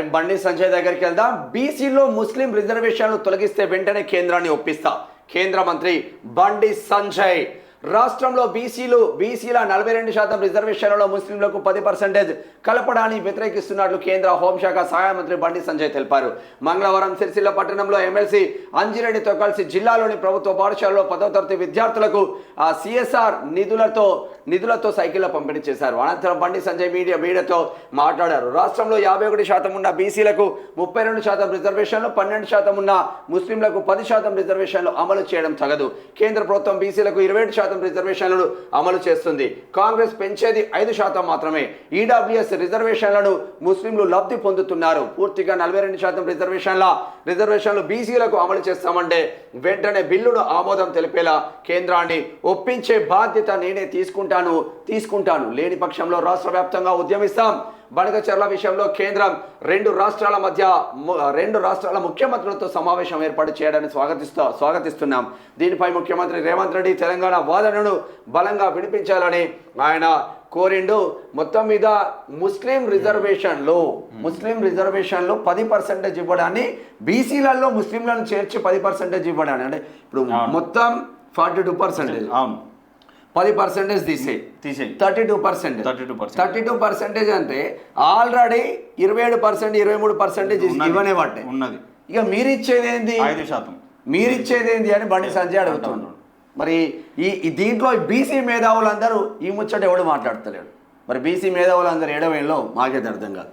మరి బండి సంజయ్ దగ్గరికి వెళ్దాం. బీసీలో ముస్లిం రిజర్వేషన్లు తొలగిస్తే వెంటనే కేంద్రాన్ని ఒప్పిస్తా. కేంద్ర మంత్రి బండి సంజయ్. రాష్ట్రంలో బీసీలు బీసీల నలభై రెండు శాతం రిజర్వేషన్లలో ముస్లింలకు పది పర్సెంటేజ్ కలపడాన్ని వ్యతిరేకిస్తున్నట్లు కేంద్ర హోంశాఖ సహాయ మంత్రి బండి సంజయ్ తెలిపారు. మంగళవారం సిరిసిల్ల పట్టణంలో ఎమ్మెల్సీ అంజిరెడ్డితో కలిసి జిల్లాలోని ప్రభుత్వ పాఠశాలలో పదవ తరగతి విద్యార్థులకు ఆ సిఎస్ఆర్ నిధులతో నిధులతో సైకిళ్ళ పంపిణీ చేశారు. అనంతరం బండి సంజయ్ మీడియా మీడియాతో మాట్లాడారు. రాష్ట్రంలో యాభై ఒకటి శాతం ఉన్న బీసీలకు ముప్పై రెండు శాతం రిజర్వేషన్లు పన్నెండు శాతం ఉన్న ముస్లింలకు పది శాతం రిజర్వేషన్లు అమలు చేయడం తగదు. కేంద్ర ప్రభుత్వం బీసీలకు ఇరవై ఏడు శాతం రిజర్వేషన్లను అమలు చేస్తుంది. కాంగ్రెస్ పెంచేది ఐదు శాతం మాత్రమే. ఈడబ్ల్యూఎస్ రిజర్వేషన్లను ముస్లింలు లబ్ధి పొందుతున్నారు. పూర్తిగా నలభై రెండు శాతం రిజర్వేషన్ల రిజర్వేషన్లు బీసీలకు అమలు చేస్తామంటే వెంటనే బిల్లును ఆమోదం తెలిపేలా కేంద్రాన్ని ఒప్పించే బాధ్యత నేనే తీసుకుంటాను తీసుకుంటాను లేని పక్షంలో రాష్ట్ర వ్యాప్తంగా ఉద్యమిస్తాం. బనకచర్ల విషయంలో కేంద్రం రెండు రాష్ట్రాల మధ్య రెండు రాష్ట్రాల ముఖ్యమంత్రులతో సమావేశం ఏర్పాటు చేయడాన్ని స్వాగతిస్తూ స్వాగతిస్తున్నాం. దీనిపై ముఖ్యమంత్రి రేవంత్ రెడ్డి తెలంగాణ వాదనను బలంగా వినిపించాలని ఆయన కోరిండు. మొత్తం మీద ముస్లిం రిజర్వేషన్లు ముస్లిం రిజర్వేషన్లు పది పర్సెంటేజ్ ఇవ్వడాన్ని బీసీలలో ముస్లింలను చేర్చి పది పర్సెంటేజ్ ఇవ్వడాన్ని. అంటే ఇప్పుడు. మొత్తం ఫార్టీ టూ పర్సెంటేజ్. అవును. పది పర్సెంటేజ్ తీసేయి. తీసేయి. Thirty two percent 32%. Thirty two percentage అంటే ఆల్రెడీ ఇరవై ఏడు పర్సెంట్ ఇరవై మూడు పర్సెంటేజ్. ఇవ్వనే పట్టే ఉన్నది. ఇక మీరు ఇచ్చేది ఏంది ఐదు శాతం. మీరు ఇచ్చేది ఏంది అని బండి సంజయ్ అడుగుతున్నాడు. మరి ఈ దీంట్లో బీసీ మేధావులందరూ ఈ ముచ్చట ఎవడు మాట్లాడతలేడు? మరి బీసీ మేధావులందరూ ఎడవేలో మాకైతే అర్థం కాదు.